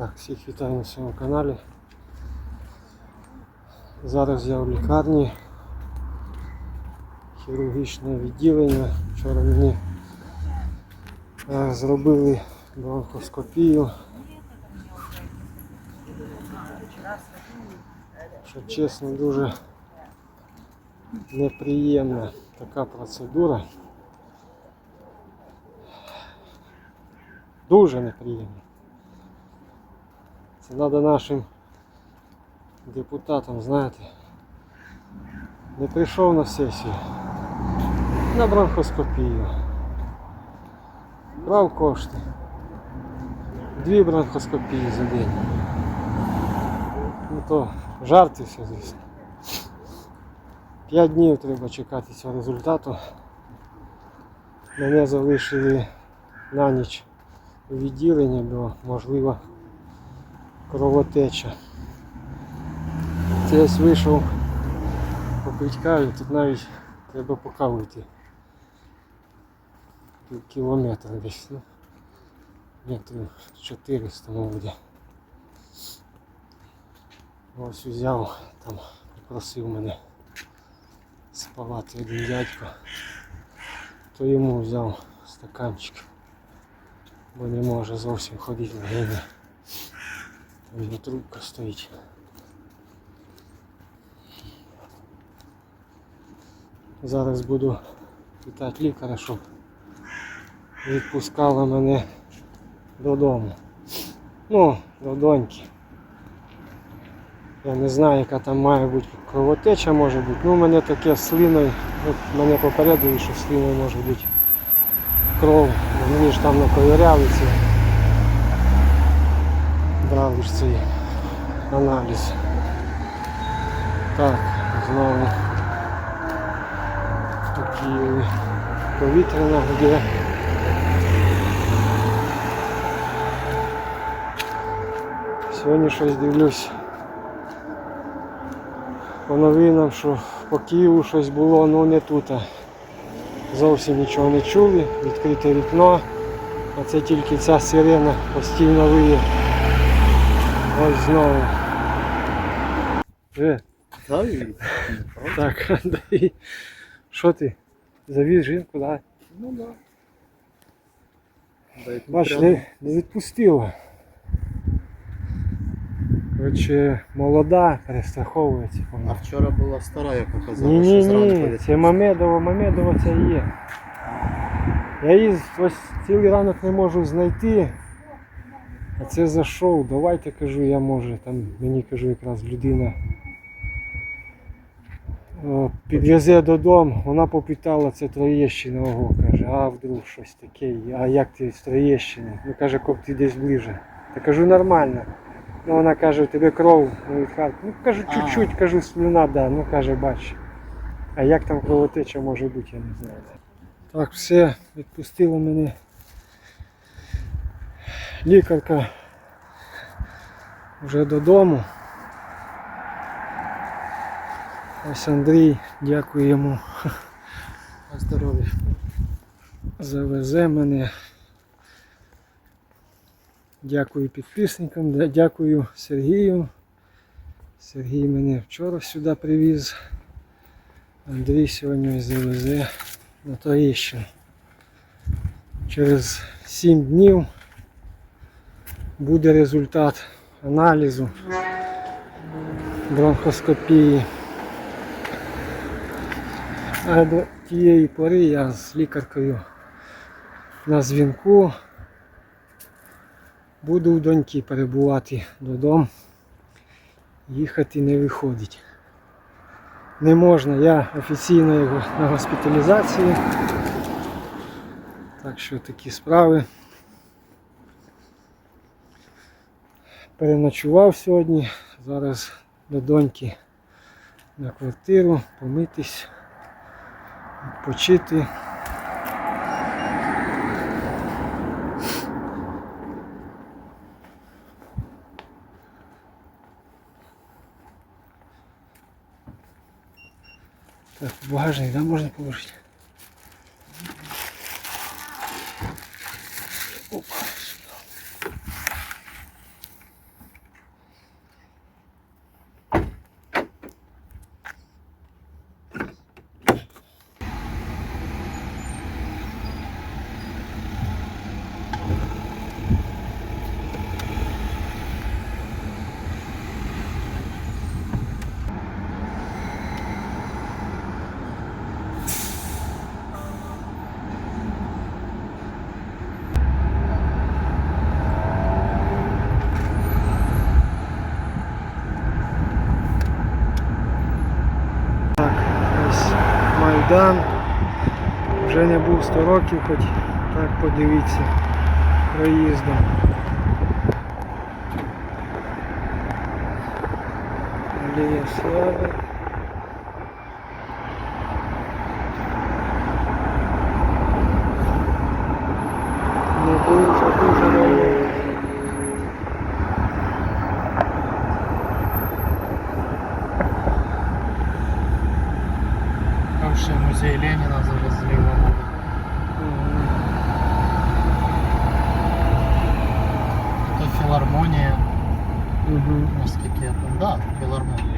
Так, всіх вітаю на своєму каналі. Зараз я в лікарні. Хірургічне відділення. Вчора мені е, зробили бронхоскопію. Що чесно, дуже неприємна така процедура. Дуже неприємна. Це треба нашим депутатам, знаєте, не прийшов на сесію, на бронхоскопію. Брав кошти. Дві бронхоскопії за день. Ну то жарти все, звісно. П'ять днів треба чекати цього результату. Мене залишили на ніч у відділенні, бо можливо кровотеча. Це я вийшов попить каві, тут навіть треба по каву йти. Кілометр десь, ну, метрів 400 мабуть. Ось взяв, там попросив мене спалати один дядько, то йому взяв стаканчик, бо не може зовсім ходити на гені. Його трубка стоїть. Зараз буду питати лікаря, щоб відпускала мене додому. Ну, до доньки. Я не знаю, яка там має бути кровотеча може бути. Ну, мене таке слиною. От мене попередили, що слиною може бути кров. Мені ж там наковиряли це. Брали ж цей аналіз. Так, знову Києві повітряна буде. Сьогодні щось дивлюсь по новинам, що по Києву щось було, ну не тут. Зовсім нічого не чули, відкрите вікно, а це тільки ця сирена постійно виє. Ось знову. Е, так, дай. Що ти? Завіз жінку, да? Ну да. Бач, не, не відпустила. Коротше, молода, перестраховується. А вчора була стара, як оказалось, Ні, що зранку ні, це Мамедова, Мамедова це і є. Я її ось цілий ранок не можу знайти. А це зайшов, давайте кажу, я може, там мені кажу якраз людина о, підвезе додому, вона попитала, це Троєщина, ого, каже, а вдруг щось таке, а як ти з Троєщини? Ну каже, коп ти десь ближе. Та кажу, нормально. Ну вона каже, у тебе кров ну, від Харкова. Ну кажу, чуть-чуть, кажу, слюна, да. Ну каже, бач. А як там кровотеча може бути, я не знаю. Так, все, відпустила мене. Лікарка вже додому. Ось Андрій, дякую йому. Здоров'я. Завезе мене. Дякую підписникам, дякую Сергію. Сергій мене вчора сюди привіз. Андрій сьогодні завезе на Троєщину. Через 7 днів буде результат аналізу бронхоскопії. А до тієї пори я з лікаркою на дзвінку. Буду у доньки перебувати додому. Їхати не виходить. Не можна, я офіційно його на госпіталізації. Так що такі справи. Переночував сьогодні. Зараз до доньки на квартиру, помитись, відпочити. Так, багажник, да, можна положити? Богдан. Вже не був 100 років, хоч так подивіться проїздом. Алія Слави. Не був вже дуже давно. Там ще музей Леніна зараз зліва буде. То філармонія, Угу. наскільки я там. Да, філармонія.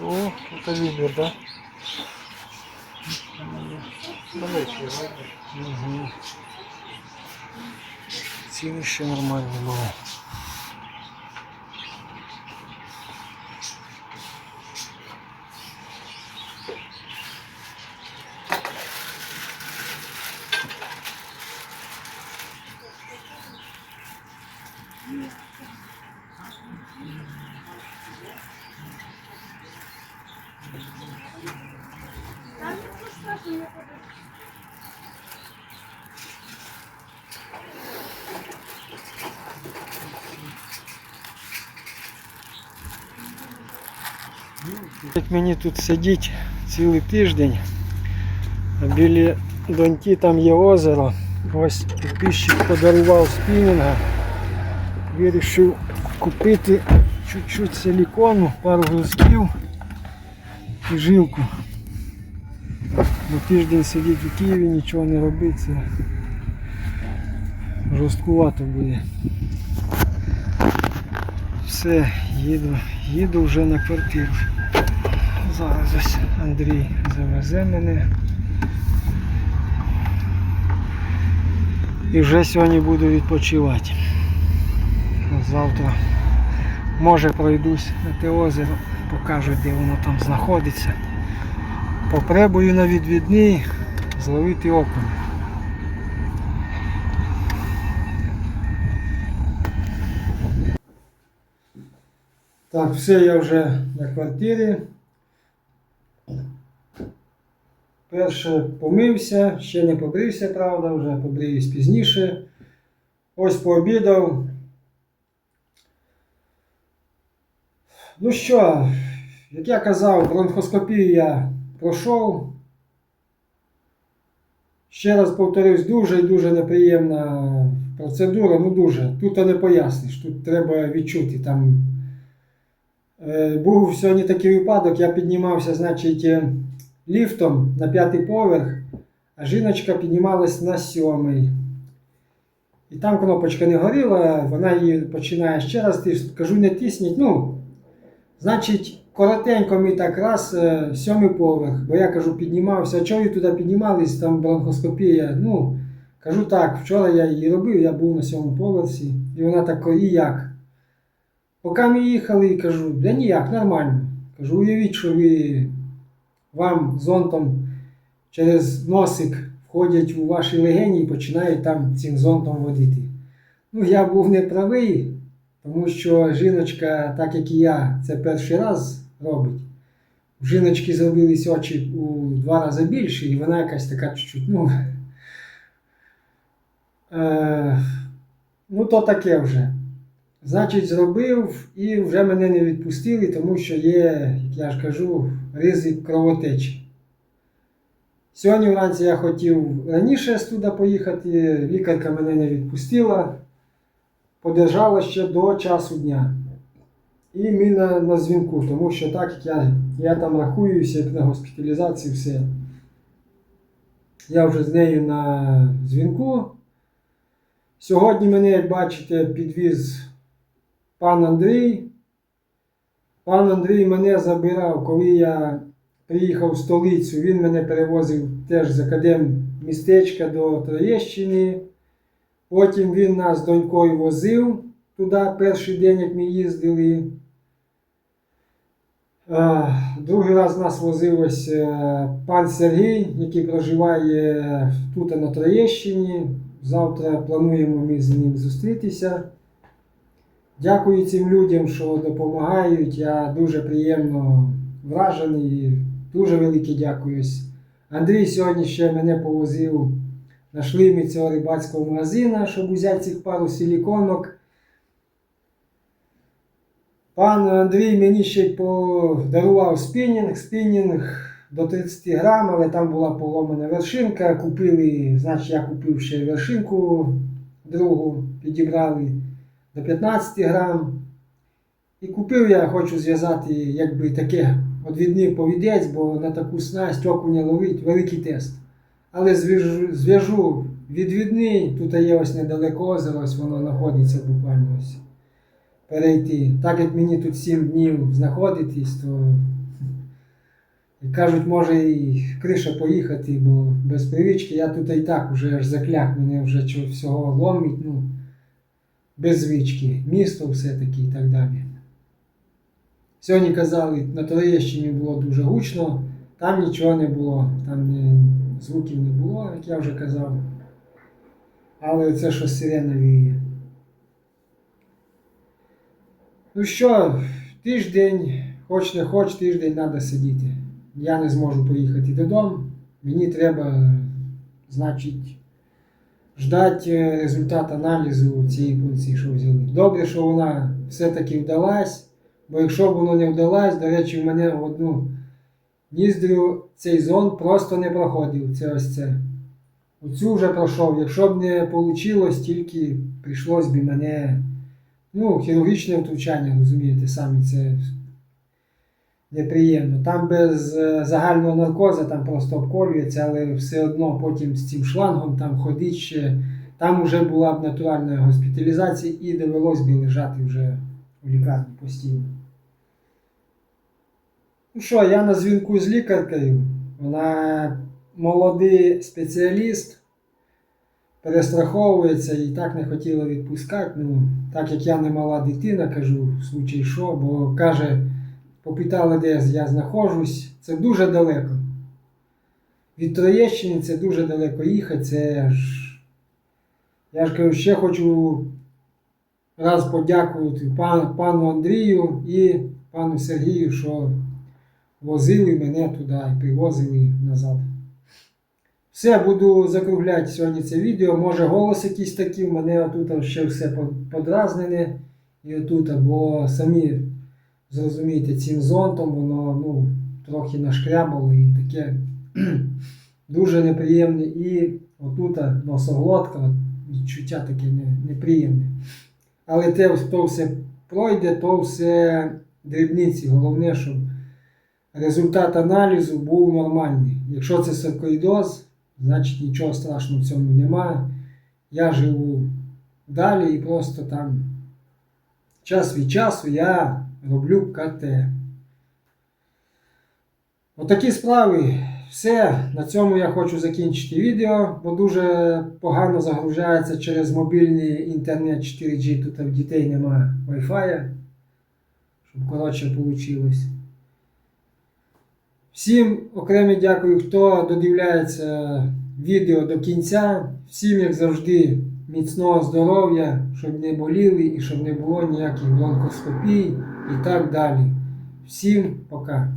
О, это видно, да? Видно. Угу. Ціни ще нормальні. Як мені тут сидіть цілий тиждень, біля доньки там є озеро. Ось підписчик подарував спінінга. Вирішив купити чуть-чуть силікону, пару глузків і жилку. Бо тиждень сидіти в Києві, нічого не робити, це жорсткувато буде. Все, їду, їду вже на квартиру. Зараз ось Андрій завезе мене. І вже сьогодні буду відпочивати. Завтра може пройдусь на те озеро, покажу де воно там знаходиться. Попробую на відвідний зловити окунь. Так, все, я вже на квартирі. Перше помився, ще не побрився, правда, вже побриюсь пізніше. Ось пообідав. Ну що, як я казав, бронхоскопію я пройшов. Ще раз повторюсь, дуже і дуже неприємна процедура, ну дуже. Тут не поясниш, тут треба відчути там. Е, Був сьогодні такий випадок, я піднімався, значить, е, ліфтом на п'ятий поверх, а жіночка піднімалась на сьомий. І там кнопочка не горіла, вона її починає ще раз тиснути. Кажу, не тисніть. Ну, значить, коротенько ми так раз, е, сьомий поверх, бо я кажу, піднімався. А чого ви туди піднімались, там бронхоскопія. Ну, кажу так, вчора я її робив, я був на сьомому поверсі. І вона так, і як? Поки ми їхали, кажу, да ніяк, нормально. Кажу, уявіть, що ви вам зонтом через носик входять у ваші легені і починають там цим зонтом водити. Ну, я був не правий, тому що жіночка, так як і я, це перший раз робить. У жіночки зробились очі у два рази більше, і вона якась така чуть-чуть, ну. Е, ну, то таке вже. Значить, зробив і вже мене не відпустили, тому що є, як я ж кажу, ризик кровотечі. Сьогодні вранці я хотів раніше туди поїхати, лікарка мене не відпустила, подержала ще до часу дня. І ми на, дзвінку, тому що так як я, я там рахуюся на госпіталізації, все. Я вже з нею на дзвінку. Сьогодні мене, як бачите, підвіз пан Андрій. Пан Андрій мене забирав, коли я приїхав в столицю. Він мене перевозив теж з академ містечка до Троєщини. Потім він нас з донькою возив туди перший день, як ми їздили. Другий раз нас возив ось е, пан Сергій, який проживає тут на Троєщині. Завтра плануємо ми з ним зустрітися. Дякую цим людям, що допомагають. Я дуже приємно вражений. Дуже велике дякую. Андрій сьогодні ще мене повозив на шлимі цього рибацького магазину, щоб взяти цих пару силіконок. Пан Андрій мені ще подарував спінінг. Спінінг до 30 грам, але там була поломана вершинка. Купили, значить, я купив ще вершинку другу, підібрали до 15 грам. І купив я, хочу зв'язати якби таке одвідний повідець, бо на таку снасть окуня ловить великий тест. Але зв'яжу, відвідний, тут є ось недалеко озеро, ось воно знаходиться буквально ось перейти. Так як мені тут 7 днів знаходитись, то кажуть, може і криша поїхати, бо без привички я тут і так вже аж закляк, мене вже всього ломить, ну, без звички. Місто все-таки і так далі. Сьогодні казали, на Троєщині було дуже гучно, там нічого не було, там не, звуків не було, як я вже казав. Але це що сирена віє. Ну що, тиждень, хоч не хоч, тиждень треба сидіти. Я не зможу поїхати додому. Мені треба, значить, ждати результат аналізу цієї пункції, що взяли. Добре, що вона все-таки вдалась, бо якщо б воно не вдалась, до речі, в мене одну ніздрю цей зон просто не проходив. Це ось це. Оцю вже пройшов. Якщо б не вийшло, тільки прийшлось би мене. Ну, хірургічне втручання, розумієте, самі це неприємно. Там без е, загального наркозу там просто обколюється, але все одно потім з цим шлангом там ходить ще. Там вже була б натуральна госпіталізація і довелось би лежати вже у лікарні постійно. Ну що, я на дзвінку з лікаркою. Вона молодий спеціаліст перестраховується і так не хотіла відпускати. Ну, так як я не мала дитина, кажу, в случай що, бо каже, попитала, де я знаходжусь, це дуже далеко. Від Троєщини це дуже далеко їхати. Це ж. Я ж кажу, ще хочу раз подякувати пану Андрію і пану Сергію, що возили мене туди і привозили назад. Все, буду закругляти сьогодні це відео. Може голос якийсь такий, в мене отут ще все подразнене. І отут, бо самі зрозумієте, цим зонтом воно ну, трохи нашкрябало і таке дуже неприємне. І отут носоглотка, відчуття таке неприємне. Але те, то все пройде, то все дрібниці. Головне, щоб результат аналізу був нормальний. Якщо це саркоїдоз, значить нічого страшного в цьому немає. Я живу далі і просто там час від часу я роблю КТ. Отакі справи. Все. На цьому я хочу закінчити відео, бо дуже погано загружається через мобільний інтернет 4G. Тут в дітей немає Wi-Fi. Щоб коротше вийшло. Всім окремо дякую, хто додивляється відео до кінця. Всім, як завжди, міцного здоров'я, щоб не боліли і щоб не було ніяких бронхоскопій і так далі. Всім пока.